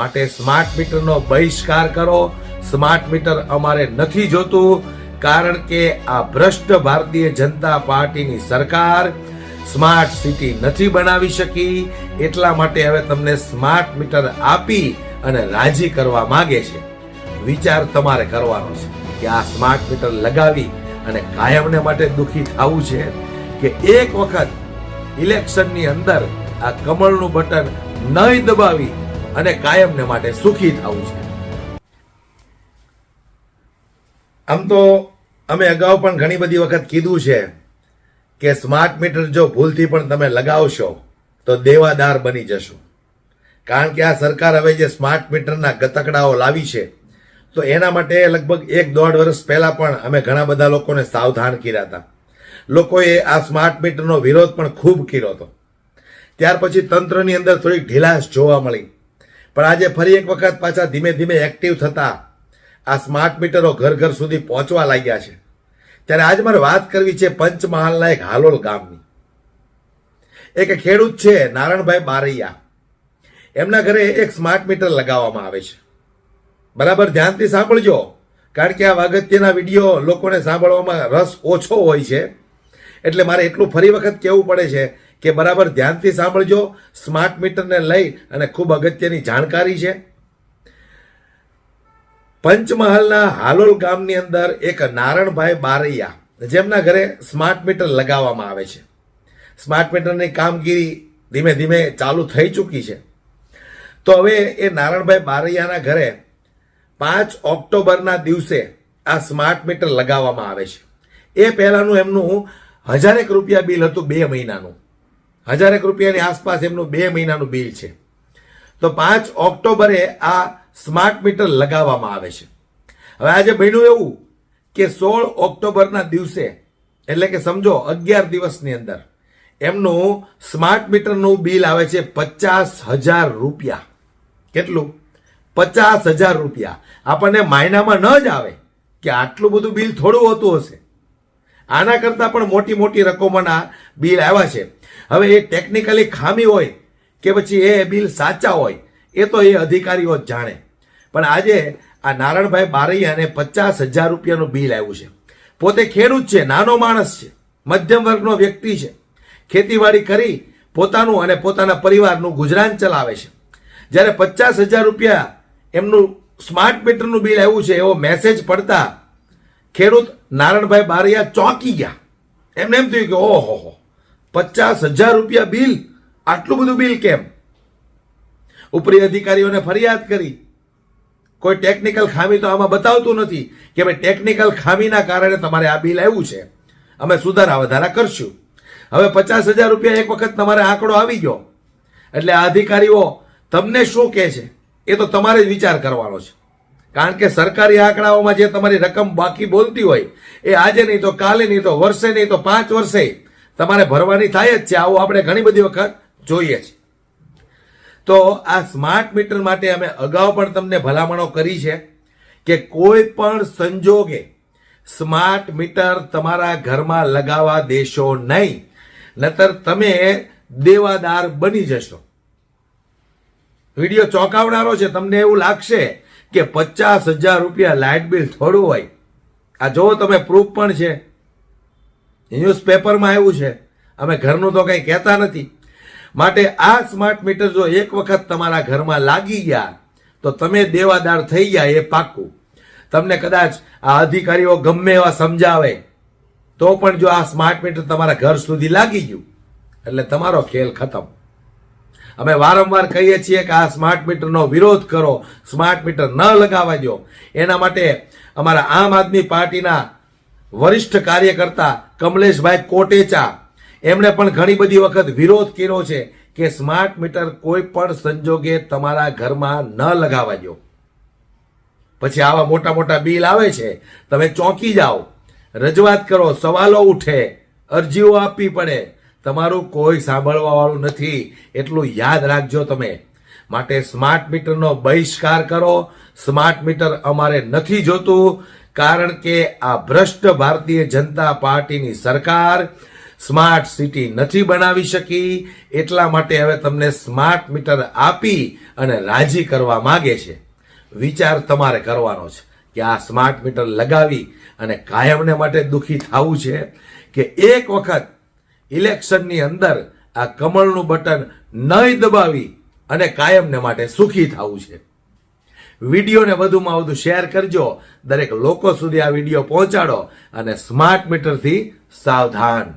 માટે સ્માર્ટ મીટરનો બહિષ્કાર કરો. સ્માર્ટ મીટર અમારે નથી જોતું, કારણ કે આ ભ્રષ્ટ ભારતીય જનતા પાર્ટીની સરકાર સ્માર્ટ સિટી નથી બનાવી શકી. એટલા માટે હવે તમને સ્માર્ટ મીટર આપી અને રાજી કરવા માંગે છે. વિચાર તમારે કરવાનો છે કે આ સ્માર્ટ મીટર લગાવી અને કાયમને માટે દુખી થવું છે કે એક વખત ઇલેક્શનની અંદર આ કમળનું બટન નહીં દબાવી અને કાયમને માટે સુખી થવું છે. આમ તો અમે અગાઉ પણ ઘણી બધી વખત કીધું છે કે સ્માર્ટ મીટર જો ભૂલથી પણ તમે લગાવશો, તો દેવાદાર બની જશો. કારણ કે આ સરકાર હવે જે સ્માર્ટ મીટરના ગતકડાઓ લાવી છે, તો એના માટે લગભગ એક દોઢ વર્ષ પહેલાં પણ અમે ઘણા બધા લોકોને સાવધાન કર્યા હતા. લોકોએ આ સ્માર્ટ મીટરનો વિરોધ પણ ખૂબ કર્યો હતો. ત્યાર પછી તંત્રની અંદર થોડીક ઢીલાશ જોવા મળી. પણ આજે ફરી એક વખત પાછા ધીમે ધીમે એક્ટિવ થતા આ સ્માર્ટ મીટરો ઘર ઘર સુધી પહોંચવા લાગ્યા છે. ત્યારે આજ મારે વાત કરવી છે પંચમહાલના એક હાલોલ ગામની. એક ખેડૂત છે, નારણભાઈ બારૈયા. એમના ઘરે એક સ્માર્ટ મીટર લગાવવામાં આવે છે. બરાબર? ધ્યાનથી સાંભળજો. કારણ કે આ અગત્યના વીડિયો લોકોને સાંભળવામાં રસ ઓછો હોય છે. એટલે મારે એટલું ફરી વખત કહેવું પડે છે કે બરાબર ધ્યાનથી સાંભળજો સ્માર્ટ મીટરને લઈ અને ખૂબ અગત્યની જાણકારી છે. પંચમહાલના હાલોલ ગામની અંદર એક નારણભાઈ બારૈયા, જેમના ઘરે સ્માર્ટ મીટર લગાવવામાં આવે છે. સ્માર્ટ મીટરની કામગીરી ધીમે ધીમે ચાલુ થઈ ચૂકી છે. તો હવે એ નારણભાઈ બારૈયાના ઘરે પાંચ ઓક્ટોબરના દિવસે આ સ્માર્ટ મીટર લગાવવામાં આવે છે. એ પહેલાંનું એમનું હજારેક રૂપિયા બિલ હતું બે મહિનાનું. હજારેક રૂપિયાની આસપાસ એમનું બે મહિનાનું બિલ છે. તો પાંચ ઓક્ટોબરે આ સ્માર્ટ મીટર લગાવવામાં આવે છે. હવે આજે બન્યું એવું કે સોળ ઓક્ટોબરના દિવસે, એટલે કે સમજો અગિયાર દિવસની અંદર, એમનું સ્માર્ટ મીટરનું બિલ આવે છે પચાસ હજાર રૂપિયા. કેટલું? પચાસ હજાર રૂપિયા. આપણને મહિનામાં ન જ આવે કે આટલું બધું બિલ થોડું હોતું હશે. આના કરતાં પણ મોટી મોટી રકમોના બિલ આવ્યા છે. હવે એ ટેકનિકલી ખામી હોય કે પછી એ બિલ સાચા હોય, એ તો એ અધિકારીઓ જ જાણે. પણ આજે આ નારણભાઈ બારૈયાને પચાસ હજાર રૂપિયાનું બિલ આવ્યું છે. પોતે ખેડૂત છે, નાનો માણસ છે, મધ્યમ વર્ગનો વ્યક્તિ છે. ખેતીવાડી કરી પોતાનું અને પોતાના પરિવારનું ગુજરાન ચલાવે છે. જ્યારે પચાસ હજાર રૂપિયા એમનું સ્માર્ટ મીટરનું બિલ આવ્યું છે, એવો મેસેજ પડતા ખેડૂત નારણભાઈ બારિયા ચોંકી ગયા. એમને એમ થયું કે, ઓહો હો, પચાસ હજાર રૂપિયા બિલ, આટલું બધું બિલ કેમ? ઉપરી અધિકારીઓને ફરિયાદ કરી. કોઈ ટેકનિકલ ખામી તો આમાં બતાવતું નથી કે ભાઈ ટેકનિકલ ખામીના કારણે તમારે આ બિલ આવ્યું છે. અમે સુધારા વધારા કરશું. હવે પચાસ હજાર રૂપિયા એક વખત તમારે આંકડો આવી ગયો. એટલે આ અધિકારીઓ તમને શું કહે છે? એ તો તમારે જ વિચાર કરવાનો છે. કારણ કે સરકારી આંકડાઓમાં જે તમારી રકમ બાકી બોલતી હોય, એ આજે નહીં તો કાલે નહીં તો વર્ષે નહીં તો પાંચ વર્ષે તમારે ભરવાની થાય જ છે. આવું આપણે ઘણી બધી વખત જોઈએ છે. તો આ સ્માર્ટ મીટર માટે અમે અગાઉ પણ તમને ભલામણો કરી છે કે કોઈ પણ સંજોગે સ્માર્ટ મીટર તમારા ઘરમાં લગાવવા દેશો નહીં, નતર તમે દેવાદાર બની જશો. વીડિયો ચોંકાવનારો છે, તમને એવું લાગશે કે પચાસ હજાર રૂપિયા લાઇટ બિલ થોડું હોય. આ જો તમે પ્રૂફ પણ છે. ન્યૂઝપેપરમાં આવ્યું છે. અમે ઘરનું તો કંઈ કહેતા નથી. માટે આ સ્માર્ટ મીટર જો એક વખત તમારા ઘરમાં લાગી ગયા, તો તમે દેવાદાર થઈ ગયા એ પાક્કું. તમને કદાચ આ અધિકારીઓ ગમે એવા સમજાવે, તો પણ જો આ સ્માર્ટ મીટર તમારા ઘર સુધી લાગી ગયું, એટલે તમારો ખેલ ખતમ. અમે વારંવાર કહીએ છીએ કે આ સ્માર્ટ મીટરનો વિરોધ કરો, સ્માર્ટ મીટર ન લગાવવા દો. એના માટે અમારા આમ આદમી પાર્ટીના વરિષ્ઠ કાર્યકર્તા કમલેશભાઈ કોટેચા, એમણે પણ ઘણી બધી વખત વિરોધ કર્યો છે કે સ્માર્ટ મીટર કોઈ પણ સંજોગે તમારા ઘરમાં ન લગાવવા દો. પછી આવા મોટા મોટા બિલ આવે છે, તમે ચોંકી જાઓ, રજૂઆત કરો, સવાલો ઉઠે, અરજીઓ આપવી પડે તમારું કોઈ સાંભળવા વાળું નથી, એટલું યાદ રાખજો તમે. માટે સ્માર્ટ મીટરનો બહિષ્કાર કરો. સ્માર્ટ મીટર અમારે નથી જોતું, કારણ કે આ ભ્રષ્ટ ભારતીય જનતા પાર્ટીની સરકાર સ્માર્ટ સિટી નથી બનાવી શકી, એટલા માટે હવે તમને સ્માર્ટ મીટર આપી અને રાજી કરવા માગે છે. વિચાર તમારે કરવાનો છે કે આ સ્માર્ટ મીટર લગાવી અને કાયમને માટે દુખી થવું છે કે એક વખત ઇલેક્શનની અંદર આ કમળનું બટન નહીં દબાવી અને કાયમને માટે સુખી થવું છે. વિડીયોને વધુમાં વધુ શેર કરજો. દરેક લોકો સુધી આ વીડિયો પહોંચાડો અને સ્માર્ટ મીટરથી સાવધાન